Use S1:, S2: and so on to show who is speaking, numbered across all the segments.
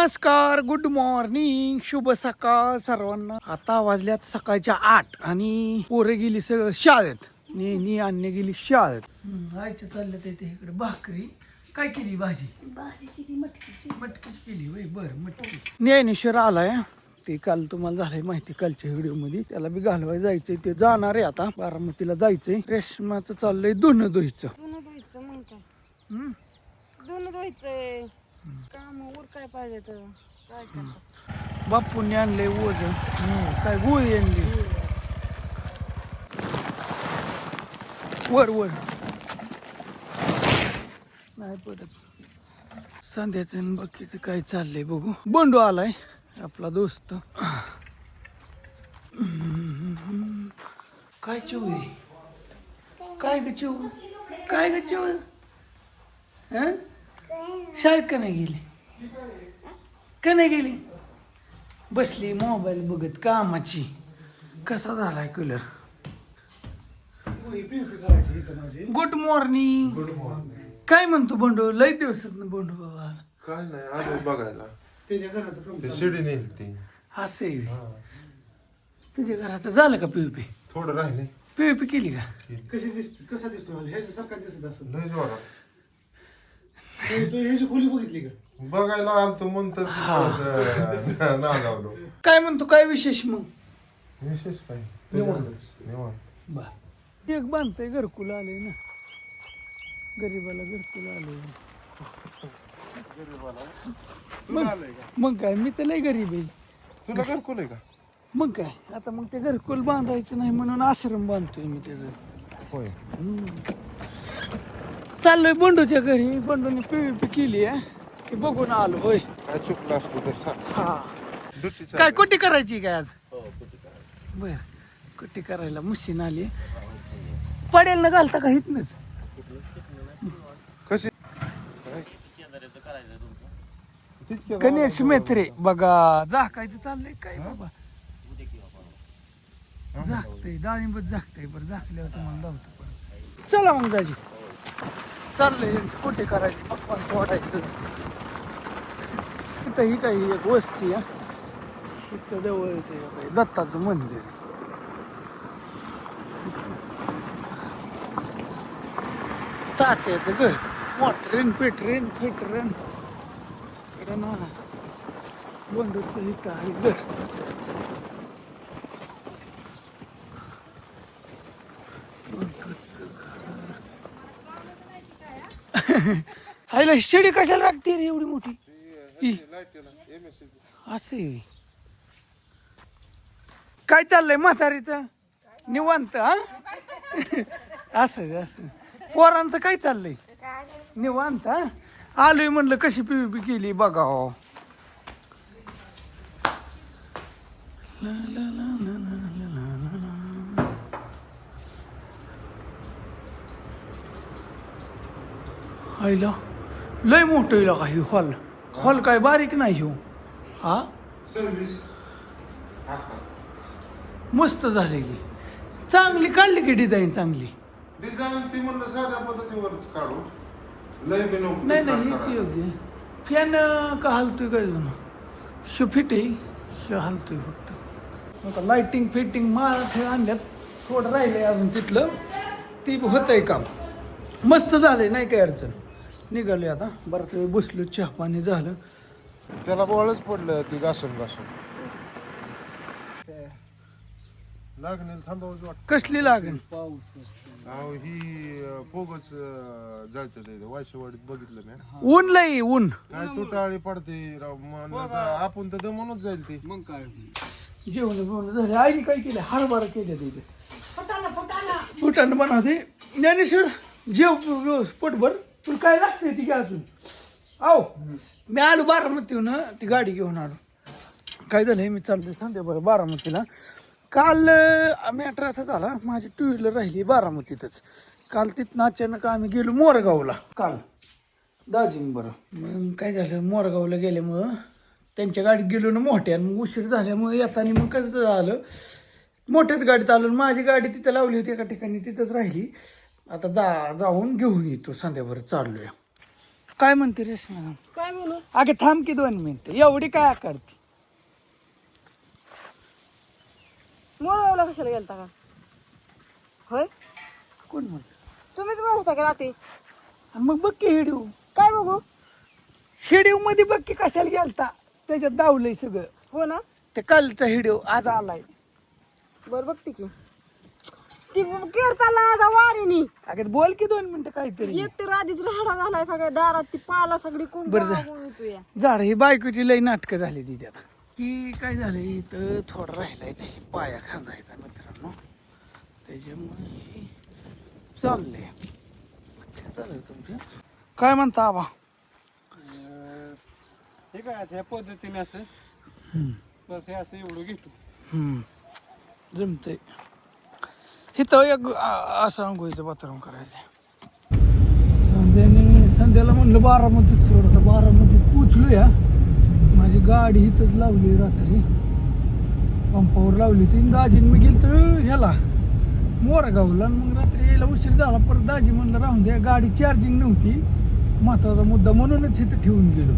S1: नमस्कार good morning शुभ सकाळ सर्वांना. आता वाजल्यात सकाळच्या आठ आणि पोरं गेली सगळं शाळेत. नेहमी अन्य गेली शाळेत. आयच्या चालल्यात इथे इकडे. भाकरी. काय केली भाजी?
S2: भाजी किती मटकीची.
S1: मटकीच केली वय बर मटकी. ज्ञानेश्वर आलाय. ते काल तुम्हाला झालंय माहिती कालच्या व्हिडिओमध्ये त्याला बी घालवाय जायचंय. ते जाणार आहे आता. बारामतीला जायचंय. रेशमाचं चाललंय दोन दोहीचं.
S2: दोन
S1: हम्म?
S2: दोन धुवायचंय काम उर काय पाहिजे तर? काय करतात?
S1: बापूंनी आणलंय हम्म, काय गोळी आणली वर वर. नाही पडत. संध्याचं आणि बाकीचं काय चाललंय बघू. बंडू आलाय आपला दोस्त. काय चिव आहे? काय ग चिव काय ग चिव हं? शाळेत का नाही गेली? का नाही गेली? बसली मोबाईल बघत कामाची. कसा झालाय कलर गुड मॉर्निंग काय म्हणतो बंडू? लय दिवसात बंडू बाबा.
S3: काय नाही आलो बघायला.
S1: त्याच्या घराचं
S3: ते शिडी नेली ती
S1: असे तुझ्या घराचं झालं का पीयूपी
S3: थोडं राहिले.
S1: पीयूपी केली का?
S4: कशी दिसते कसा दिसतो? ह्याच्यासारखा दिसत असं
S3: लय जोरात.
S4: तू ह्याची खोली बघितली का?
S3: बघायला आलतो म्हणतो ना लावलो
S1: काय म्हणतो? काय विशेष मग?
S3: विशेष काय?
S1: निवांत. एक बांधतंय घरकुल आले ना. गरीबाला घरकुल आले मग मग काय? मी तर लय गरीब आहे.
S3: तुला घरकुल आहे का?
S1: मग काय? आता मग ते घरकुल बांधायचं नाही म्हणून आश्रम बांधतोय मी त्याचं.
S3: होय.
S1: चाललोय बंडूच्या घरी. बंडूने पीव्हीपी केली आहे ते बघून आलो होय.
S3: काय चुकलं असतं तर सांग.
S1: हा. काय कुट्टी करायची काय आज? बर. कुट्टी करायला मशीन आली. पडेल ना घालता का हितनच
S3: कशी? तीच की
S1: गणेश मेत्रे. बघा झाकायचं चाललंय काय बाबा? झाकतंय डाळिंबच झाकतंय बरं झाकल्यावर तुम्हाला लावतो परत. चला मग दाजी. चाललंय यांचं कुठे करायचे पप्पा फोडायचं इथं ही काही एक वस्ती आहे. इथं जवळच आहे काही दत्ताचं मंदिर. तात्याचं घर. वॉटरेन पेटरेन फेटरेन. इकडं ना बंडूचं इथं आहे घर. हायला शिडी कशाला लागते रे एवढी मोठी? ही. असं आहे. काय चाललंय म्हातारीचं? निवांत हा? असं असं पोरांचं काय चाललंय? निवांत हा? आलोय म्हणलं कशी पी केली बघा हो ला, ला, ला, ला, ला, ला. आईला लय मोठं येईल का ही हॉल हॉल काय बारीक नाही हो. हा?
S3: सर्विस
S1: मस्त झाले की चांगली काढली की डिझाईन चांगली?
S3: डिझाईन ती म्हणलं साध्या पद्धतीवरच काढू. लय बी नको
S1: नाही नाही
S3: करा.
S1: योग्य. फॅन का हलतोय काय जण शो फिट आहे शो हलतोय फक्त. आता लाइटिंग फिटिंग माळ आणल्यात. थोडं राहिलंय अजून तिथलं. ती होतंय काम. मस्त झालंय नाही काय अडचण. निघालोय आता. बराच वेळ बसलो चहा पाणी झालं.
S3: त्याला बॉलच पडलं ती घासून घासून. लागणे थांबावंच वाटत.
S1: कसली लागेल
S3: अहो ही पोगच जळतं ते वायशेवाडीत बघितलं मी.
S1: ऊन लई ऊन.
S3: काय तुटाळी पडते राव आपण तर दमूनच जाईल ती.
S4: मग काय?
S1: जेवण बिवण झाले. आईने काय केलं? हरभरा केले तिथे फुटाणं बनवते ज्ञानेश्वर जेव जेव पोटभर. तुला काय लागते ती अजून? आओ मी आलो बारामतीहून ती गाडी घेऊन आलो. काय झालंय मी चाललोय सांगते बरं बारामतीला. काल मॅटर असा झाला माझी टू व्हीलर राहिली बारामतीतच. काल तिथनं अचानक आम्ही गेलो मोरगावला. काल? दार्जिलिंग बरं. मग काय झालं मोरगावला गेल्यामुळं त्यांच्या गाडीत गेलो ना मोठ्या मग उशीर झाल्यामुळे येताना मग कसं झालं मोठ्याच गाडीत आलो आणि माझी गाडी तिथं लावली होती एका ठिकाणी तिथंच राहिली. आता जा जाऊन घेऊन येतो संध्याभर चाललोय. काय म्हणते रेशमा?
S2: काय म्हणू
S1: अगे थांब की दोन मिनिटं. एवढी काय करते
S2: मोरगावला कशाला गेलता का? होय?
S1: कोण म्हणत
S2: तुम्हीच होता का रात्री?
S1: मग बघ की
S2: काय बघू?
S1: हिडिओ मध्ये बघ की कशाला गेलता. त्याच्यात दावलंय सगळं.
S2: हो ना?
S1: ते कालचा हिडिओ आज आलाय.
S2: बरं बघते की. ती केर चालला माझा
S1: अगे बोल की दोन मिनिटं काहीतरी.
S2: एक तर आधीच राहडा झालाय सगळ्या दारात ती पाला सगळी कोण
S1: बरं.
S2: या
S1: झाड ही बायकोची लई नाटकं झाली तिथे आता की काय झालंय इथं थोडं राहिलाय नाही पाया खांदायचा मित्रांनो. त्याच्यामुळे हे चाललंय. चालेल तुमच्या काय म्हणता आबा?
S4: हे काय ह्या पद्धतीने असं?
S1: हम्म.
S4: हे असं एवढं घेतो.
S1: हम्म. जमतंय. इथं एक असं आंघोळीचं बाथरूम करायचं संध्याने संध्याला म्हणलं बारामतीत सोडतं बारामतीत पोचलो या माझी गाडी इथंच लावली रात्री. पंपावर लावली ती दाजीन मी गेलो तर ह्याला मोरगावला. आणि मग रात्री यायला उशीर झाला परत दाजी म्हणलं राहून द्या गाडी चार्जिंग नव्हती. महत्त्वाचा मुद्दा म्हणूनच इथं ठेवून गेलो.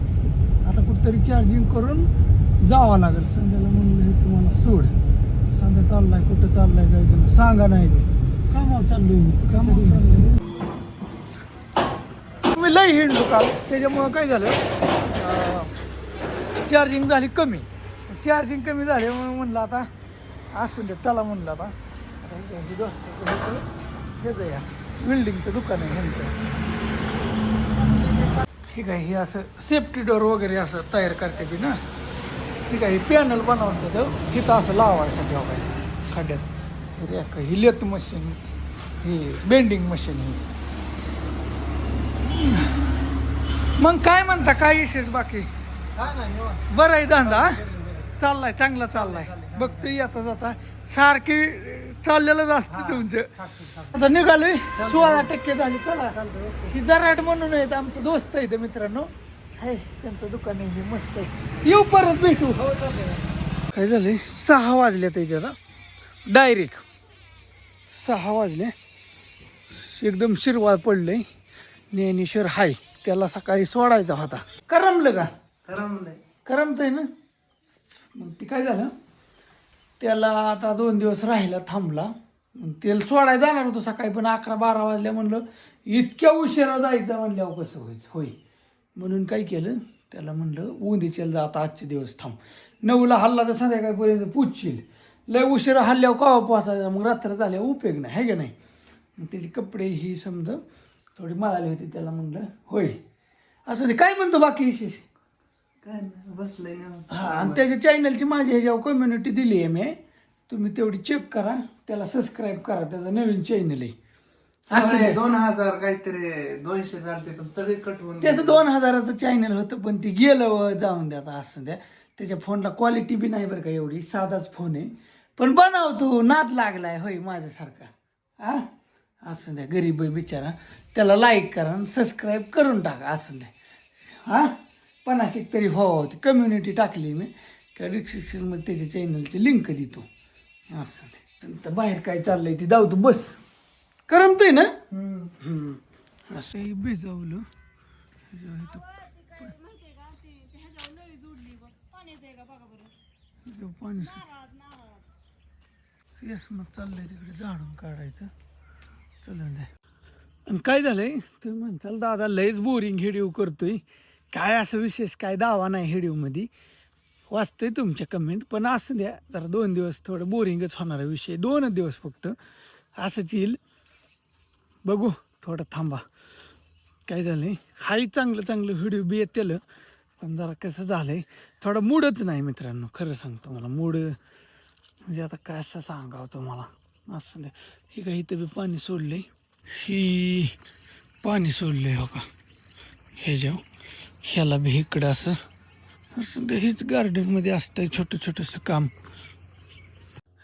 S1: आता कुठतरी चार्जिंग करून जावं लागेल. संध्याला म्हणलं हे तुम्हाला सोड. संध्या चाललाय कुठं चाललाय काय जण सांगा नाही कामावर चाललोय मी. कामावर चाललोय मी. लय हिंडलो काल. त्याच्यामुळं काय झालं? चार्जिंग झाली कमी. चार्जिंग कमी झाली म्हणून म्हणलं आता असू दे चला म्हणलं आता. हे हे बिल्डिंगचं दुकान आहे ह्यांचं. ठीक आहे हे असं सेफ्टी डोर वगैरे असं तयार करते बी ना? ठीक आहे पॅनल बनवतात तिथं असं लावायसाठी वगैरे खड्ड्यात. रॅक ही लेत मशीन ही बेंडिंग मशीन ही. मग काय म्हणता काय विशेष बाकी? बरं आहे धंदा चाललाय चांगला चाललाय. बघतोय आता जाता. सारखी चाललेलंच असतं तुमचं. आता निघालोय सोळा टक्के झाली चला. ही जराट म्हणून आहेत आमचं दोस्त आहे मित्रांनो. आहे त्यांचं दुकान आहे हे मस्त आहे. येऊ परत भेटू. काय झालंय? सहा वाजले इथे आता. डायरेक्ट सहा वाजले. एकदम शिरवाळ पडलंय. ज्ञानेश्वर हाय त्याला सकाळी सोडायचा होता. करमलं का?
S4: करमलंय.
S1: करमतंय ना? मग ते काय झालं? त्याला आता दोन दिवस राहिला थांबला. मग त्याला सोडायला जाणार होतो सकाळी पण अकरा बारा वाजल्या म्हणलं इतक्या उशिरा जायचं म्हणल्यावर कसं व्हायचं? होय. म्हणून काय केलं? त्याला म्हणलं उंदीच्याला जा आता आजचे दिवस थांब. नऊला हल्ला तर संध्याकाळपर्यंत पुजशील लय उशिरा हल्ल्यावर कवा पोचायचा मग रात्र झाल्यावर उपयोग नाही आहे का नाही? मग त्याचे कपडे ही समजा थोडी मळाली होती त्याला म्हणलं होय. असं ते काय म्हणतो बाकी विशेष?
S4: काय नाही बसलंय ना
S1: हा आणि त्याच्या चॅनलची माझी ह्याच्यावर कम्युनिटी दिली आहे मी. तुम्ही तेवढी चेक करा त्याला सबस्क्राईब करा त्याचं नवीन चॅनल आहे.
S4: सगळे दोन हजार काहीतरी दोनशे झालते पण सगळे कट होऊन
S1: त्याचं दोन हजाराचं चॅनल होतं पण ते गेलं व जाऊन द्या आता असं द्या. त्याच्या फोनला क्वालिटी बी नाही बरं का एवढी साधाच फोन आहे. पण बनवतो नाद लागलाय होय माझ्यासारखा. हा? असं द्या गरीब बिचारा. त्याला लाईक करा सबस्क्राईब करून टाका असं द्या. हा? पन्नास एक तरी हो होती कम्युनिटी टाकली मी. त्या डिस्क्रिप्शनमध्ये त्याच्या चॅनलची लिंक देतो. असं द्या. तर बाहेर काय चाललंय ती जाऊ तू बस. करमतय ना? हम्म. असंही भिजवलं. ह्याच्यावर इथं. इथं पाणी येस मग चाललंय तिकडे झाडून काढायचं. चलून द्या आणि काय झालंय? तुम्ही म्हणताल दादा लयच बोरिंग हेडिओ करतोय. काय असं विशेष? काय दावा नाही हेडिओमध्ये वाचतोय तुमच्या कमेंट पण असं द्या जरा दोन दिवस थोडं बोरिंगच होणार विषय. दोनच दिवस फक्त. असंच येईल. बघू थोडं थांबा. काय झालं आहे हाही चांगलं चांगलं व्हिडिओ बी येतेलं. पण जरा कसं झालं आहे थोडं मूडच नाही मित्रांनो खरं सांगतो मला मूड म्हणजे आता काय असं सांगावं तुम्हाला? असं नाही. हे काही इथं बी पाणी सोडलं आहे ही पाणी सोडलंय हो का हे जेव ह्याला बी इकडं असं. असं ते हेच गार्डनमध्ये असतंय छोटं छोटंसं काम.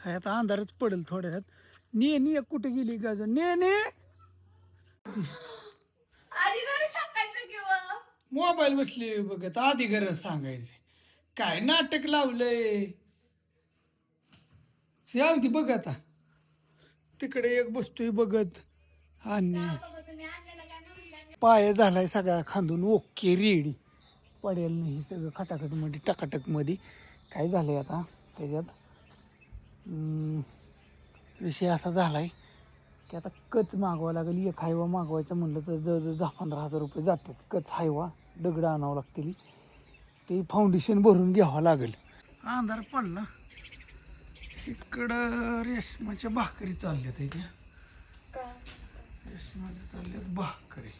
S1: आता अंधारच पडेल थोड्यात. ने ने कुठे गेली गाजर ने ने! मोबाईल बसले बघत आधी गरज सांगायचे. काय नाटक लावलंय? ती बघ आता. तिकडे एक बसतोय बघत. आणि पाय झालाय सगळा खांदून. ओके रेडी पडेल नाही सगळं खटाखटमध्ये टकाटकमध्ये. काय झालंय आता? त्याच्यात विषय असा झालाय. की आता कच मागवावं लागेल एक हायवा मागवायचं म्हणलं तर जवळजवळ दहा पंधरा हजार रुपये जातात. कच हायवा दगड आणावं लागतील. ते फाउंडेशन भरून घ्यावं लागेल. अंधार पडला. इकडं रेशमाच्या भाकरी चालल्यात इथे रेशमाच्या चालल्यात भाकरी.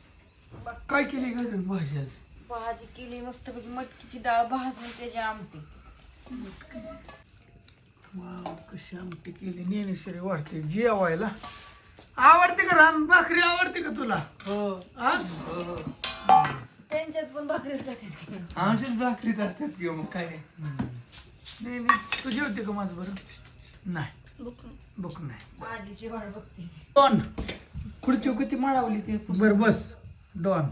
S1: काय केली का भाजी आज?
S2: भाजी केली मस्तपैकी मटकीची डाळ भाजून त्याची आमटी.
S1: वाव कशी आमटी केली. ज्ञानेश्वरी वाढते जेवायला. आवडते का राम? भाकरी आवडते का तुला? हा?
S2: त्यांच्यात पण भाकरीच जाते
S5: आमच्याच भाकरीत असतात किंवा मग काय?
S1: नाही नाही. तू जेवते का माझं बरं? नाही. बुक नाही.
S2: भाजीची वाट बघते.
S1: डॉन.
S5: खुर्ची किती माळावली ते?
S1: बर बस. डॉन.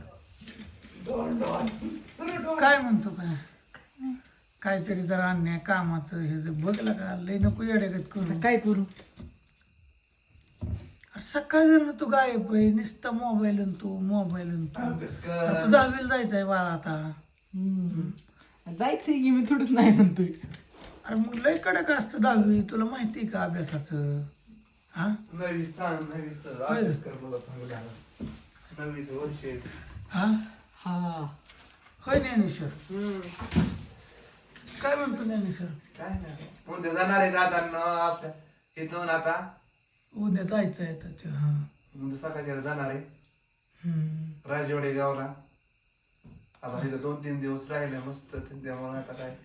S1: काय म्हणतो काय? काहीतरी जरा अन्याय कामाचं हे जे बघलं का? लय नको येड्यागत करू.
S5: काय करू?
S1: सकाळ जर तू गायब आहे नुसता मोबाईल आणि तू मोबाईल आणि तू. आता तू दहावीला जायचंय बाळा आता.
S5: जायचंय की मी थोडंच नाही म्हणतोय.
S1: अरे मग लय कडक असतं दहावी तुला माहिती आहे का अभ्यासाचं? हा?
S5: नवी सांग नवी
S1: अभ्यास
S5: कर मला चांगला नवीच वर्ष
S1: हा?
S5: हा.
S1: होय ज्ञानेश्वर? काय म्हणतो ज्ञानेश्वर?
S5: काय नाही. उद्या जाणार आहे दादांना आपल्या इथून आता
S1: उद्या जायचं आहे आता ते, हा.
S5: उद्या सकाळच्या जाणार आहे.
S1: हम्म.
S5: राजवाडे गावला. आता इथं दोन तीन दिवस राहिले मस्त त्यामुळे आता काय.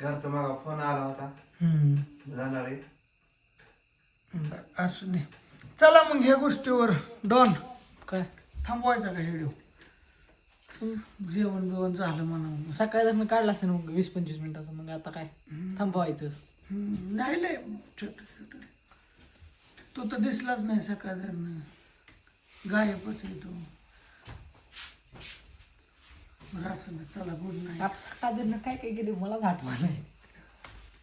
S5: घरचा मागा फोन आला होता.
S1: हम्म.
S5: जाणार आहे.
S1: बरं, असू दे. चला मग ह्या गोष्टीवर. डॉन
S5: काय?
S1: थांबवायचा का व्हिडिओ? जेवण बिवण झालं म्हणा.
S6: सकाळी जर मी काढला असेल मग वीस पंचवीस मिनिटाचं मग आता काय? थांबवायचं.
S1: नाही लय छोट छोट तो तर दिसलाच नाही सकाळ गायबच आहे तो. बरं असं चला गुड नाईट
S6: आता सकाळ काय काय केलं मला आठवण नाही